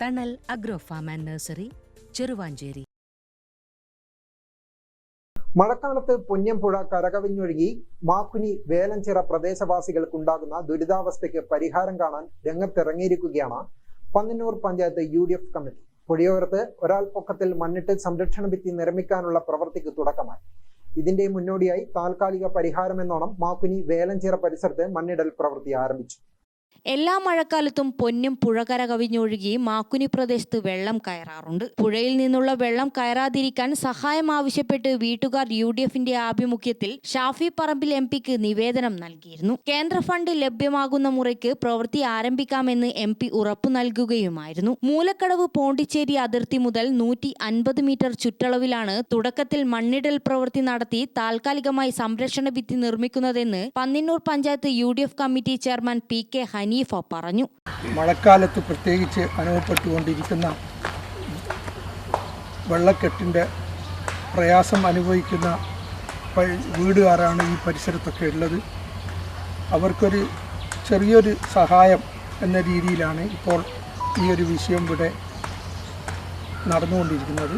Thanal agro farm and nursery Cheruvanchery മഴക്കാലത്ത് പുണ്യംപുഴ കരകവിഞ്ഞൊഴുകി മാക്കുനി വേലഞ്ചിറ പ്രദേശവാസികൾക്കുണ്ടാകുന്ന ദുരിതാവസ്ഥയ്ക്ക് പരിഹാരം കാണാൻ രംഗത്തിറങ്ങിയിരിക്കുകയാണ് Pannannur panchayat U D F committee. പുഴയോരത്ത് ഒരാൾ പൊക്കത്തിൽ മണ്ണിട്ട് സംരക്ഷണ ഭിത്തി നിർമ്മിക്കാനുള്ള പ്രവൃത്തിക്ക് തുടക്കമായി. ഇതിന്റെ മുന്നോടിയായി താൽക്കാലിക പരിഹാരമെന്നോണം മാക്കുനി വേലഞ്ചിറ പരിസരത്ത് മണ്ണിടൽ പ്രവൃത്തി ആരംഭിച്ചു. എല്ലാ മഴക്കാലത്തും പൊന്നും പുഴകര കവിഞ്ഞൊഴുകി മാക്കുനി പ്രദേശത്ത് വെള്ളം കയറാറുണ്ട്. പുഴയിൽ നിന്നുള്ള വെള്ളം കയറാതിരിക്കാൻ സഹായം ആവശ്യപ്പെട്ട് വീട്ടുകാർ യു ഡി എഫിന്റെ ആഭിമുഖ്യത്തിൽ ഷാഫി പറമ്പിൽ എം പിക്ക് നിവേദനം നൽകിയിരുന്നു. കേന്ദ്ര ഫണ്ട് ലഭ്യമാകുന്ന മുറയ്ക്ക് പ്രവൃത്തി ആരംഭിക്കാമെന്ന് എം പി ഉറപ്പു നൽകുകയുമായിരുന്നു. മൂലക്കടവ് പോണ്ടിച്ചേരി അതിർത്തി മുതൽ നൂറ്റി അൻപത് മീറ്റർ ചുറ്റളവിലാണ് തുടക്കത്തിൽ മണ്ണിടൽ പ്രവൃത്തി നടത്തി താൽക്കാലികമായി സംരക്ഷണ ഭിത്തി നിർമ്മിക്കുന്നതെന്ന് Panninnur panchayat U committee chairman P K Haneefa പറഞ്ഞു. മഴക്കാലത്ത് പ്രത്യേകിച്ച് അനുഭവപ്പെട്ടുകൊണ്ടിരിക്കുന്ന വെള്ളക്കെട്ടിന്റെ പ്രയാസം അനുഭവിക്കുന്ന വീടുകാരാണ് ഈ പരിസരത്തൊക്കെ ഉള്ളത്. അവർക്കൊരു ചെറിയൊരു സഹായം എന്ന രീതിയിലാണ് ഇപ്പോൾ ഈ ഒരു വിഷയം ഇവിടെ നടന്നുകൊണ്ടിരിക്കുന്നത്.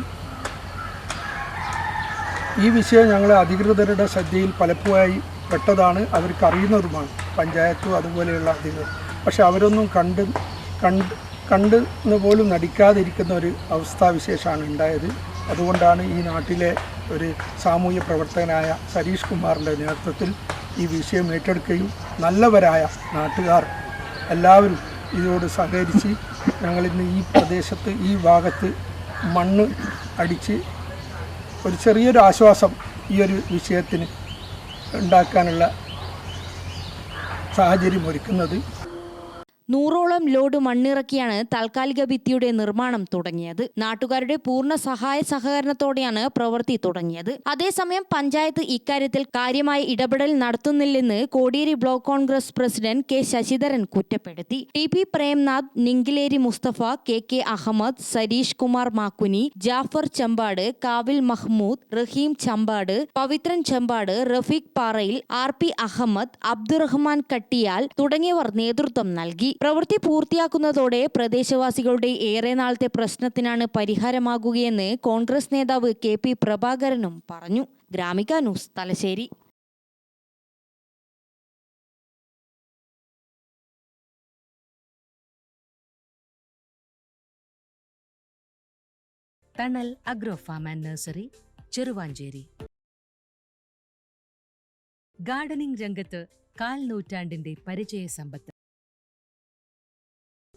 ഈ വിഷയം ഞങ്ങൾ അധികൃതരുടെ ശ്രദ്ധയിൽ പലപ്പോഴായി പെട്ടതാണ് അവർക്ക് അറിയുന്നതുമാണ് പഞ്ചായത്തും അതുപോലെയുള്ള അധികൃതർ പക്ഷെ അവരൊന്നും കണ്ട് കണ്ട് കണ്ടെന്ന് പോലും നടിക്കാതിരിക്കുന്ന ഒരു അവസ്ഥാവിശേഷമാണ് ഉണ്ടായത്. അതുകൊണ്ടാണ് ഈ നാട്ടിലെ ഒരു സാമൂഹ്യ പ്രവർത്തകനായ സരീഷ് കുമാറിന്റെ നേതൃത്വത്തിൽ ഈ വിഷയം ഏറ്റെടുക്കുകയും നല്ലവരായ നാട്ടുകാർ എല്ലാവരും ഇതിനോട് സഹകരിച്ച് ഞങ്ങളിന്ന് ഈ പ്രദേശത്ത് ഈ ഭാഗത്ത് മണ്ണ് അടിച്ച് ഒരു ചെറിയൊരു ആശ്വാസം ഈ ഒരു വിഷയത്തിന് ഉണ്ടാക്കാനുള്ള സാഹചര്യം ഒരുക്കുന്നത് നൂറോളം ലോഡ് മണ്ണിറക്കിയാണ് താൽക്കാലിക ഭിത്തിയുടെ നിർമ്മാണം തുടങ്ങിയത്. നാട്ടുകാരുടെ പൂർണ സഹായ സഹകരണത്തോടെയാണ് പ്രവൃത്തി തുടങ്ങിയത്. അതേസമയം പഞ്ചായത്ത് ഇക്കാര്യത്തിൽ കാര്യമായ ഇടപെടൽ നടത്തുന്നില്ലെന്ന് Kodiyeri block Congress president K Sasidharan കുറ്റപ്പെടുത്തി. T P Premnath Ninkileri Musthafa K K Ahmed Sareesh Kumar Makkuni Jaffar Champad Kavil Mahmood Raheem Champad Pavithran Champad Rafeeq Parayil R P Ahmed Abdurahman Kattiyal തുടങ്ങിയവർ നേതൃത്വം നൽകി. പ്രവൃത്തി പൂർത്തിയാക്കുന്നതോടെ പ്രദേശവാസികളുടെ ഏറെ നാളത്തെ പ്രശ്നത്തിനാണ് പരിഹാരമാകുകയെന്ന് കോൺഗ്രസ് നേതാവ് K P പ്രഭാകരനും പറഞ്ഞു. Gramika news Thalassery. Thanal agro farm and nursery Cheruvanchery. Gardening രംഗത്ത് കാൽ നൂറ്റാണ്ടിന്റെ പരിചയ സമ്പത്ത്.